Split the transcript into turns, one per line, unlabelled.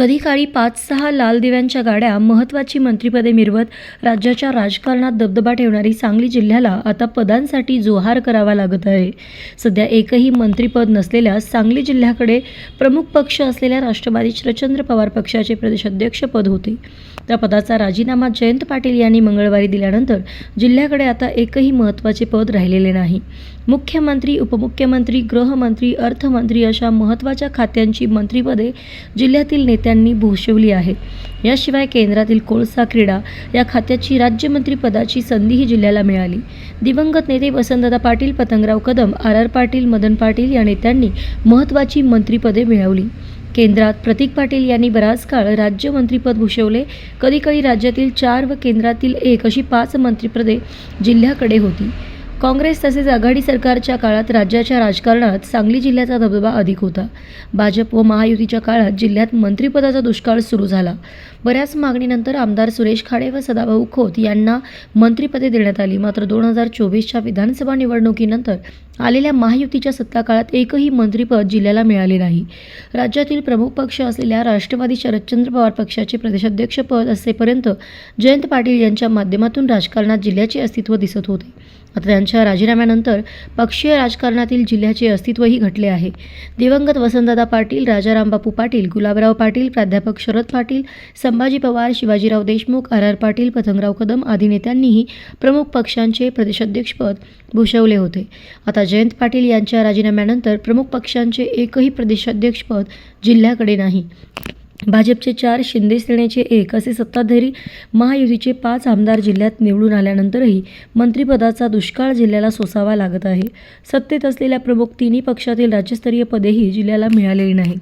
कधी काळी पाच सहा लाल दिव्यांच्या गाड्या महत्त्वाची मंत्रिपदे मिरवत राज्याच्या राजकारणात दबदबा ठेवणारी सांगली जिल्ह्याला आता पदांसाठी जोहार करावा लागत आहे. सध्या एकही मंत्रिपद नसलेल्या सांगली जिल्ह्याकडे प्रमुख पक्ष असलेल्या राष्ट्रवादी शरदचंद्र पवार पक्षाचे प्रदेशाध्यक्षपद होते. त्या पदाचा राजीनामा जयंत पाटील यांनी मंगळवारी दिल्यानंतर जिल्ह्याकडे आता एकही महत्त्वाचे पद राहिलेले नाही. मुख्यमंत्री उपमुख्यमंत्री गृहमंत्री अर्थमंत्री अशा महत्त्वाच्या खात्यांची मंत्रिपदे जिल्ह्यातील नेत्या त्यांनी भूषवली आहे. याशिवाय केंद्रातील कोळसा क्रीडा या खात्याची राज्यमंत्रीपदाची संधीही जिल्ह्याला मिळाली. दिवंगत नेते वसंतदादा पाटील पतंगराव कदम आर आर पाटील मदन पाटील या नेत्यांनी महत्त्वाची मंत्रिपदे मिळवली. केंद्रात प्रतीक पाटील यांनी बराच काळ राज्यमंत्रीपद भूषवले. कधीकधी राज्यातील चार व केंद्रातील एक अशी पाच मंत्रिपदे जिल्ह्याकडे होती. काँग्रेस तसेच आघाडी सरकारच्या काळात राज्याच्या राजकारणात सांगली जिल्ह्याचा दबदबा अधिक होता. भाजप व महायुतीच्या काळात जिल्ह्यात मंत्रिपदाचा दुष्काळ सुरू झाला. बऱ्याच मागणीनंतर आमदार सुरेश खाडे व सदाभाऊ खोत यांना मंत्रिपदे देण्यात आली. मात्र दोन हजार चोवीसच्या विधानसभा निवडणुकीनंतर आलेल्या महायुतीच्या सत्ताकाळात एकही मंत्रिपद जिल्ह्याला मिळाले नाही. राज्यातील प्रमुख पक्ष असलेल्या राष्ट्रवादी शरदचंद्र पवार पक्षाचे प्रदेशाध्यक्षपद असेपर्यंत जयंत पाटील यांच्या माध्यमातून राजकारणात जिल्ह्याचे अस्तित्व दिसत होते. आता त्यांच्या राजीनाम्यानंतर पक्षीय राजकारणातील जिल्ह्याचे अस्तित्वही घटले आहे. दिवंगत वसंतदादा पाटील राजारामबापू पाटील गुलाबराव पाटील प्राध्यापक शरद पाटील संभाजी पवार शिवाजीराव देशमुख आर आर पाटील पतंगराव कदम आदी नेत्यांनीही प्रमुख पक्षांचे प्रदेशाध्यक्षपद भूषवले होते. आता जयंत पाटील यांच्या राजीनाम्यानंतर प्रमुख पक्षांचे एकही प्रदेशाध्यक्षपद जिल्ह्याकडे नाही. भाजपचे चार शिंदे सेनेचे एक असे सत्ताधारी महायुतीचे पाच आमदार जिल्ह्यात निवडून आल्यानंतरही मंत्रिपदाचा दुष्काळ जिल्ह्याला सोसावा लागत आहे. सत्तेत असलेल्या प्रमुख तिन्ही पक्षातील राज्यस्तरीय पदेही जिल्ह्याला मिळालेली नाही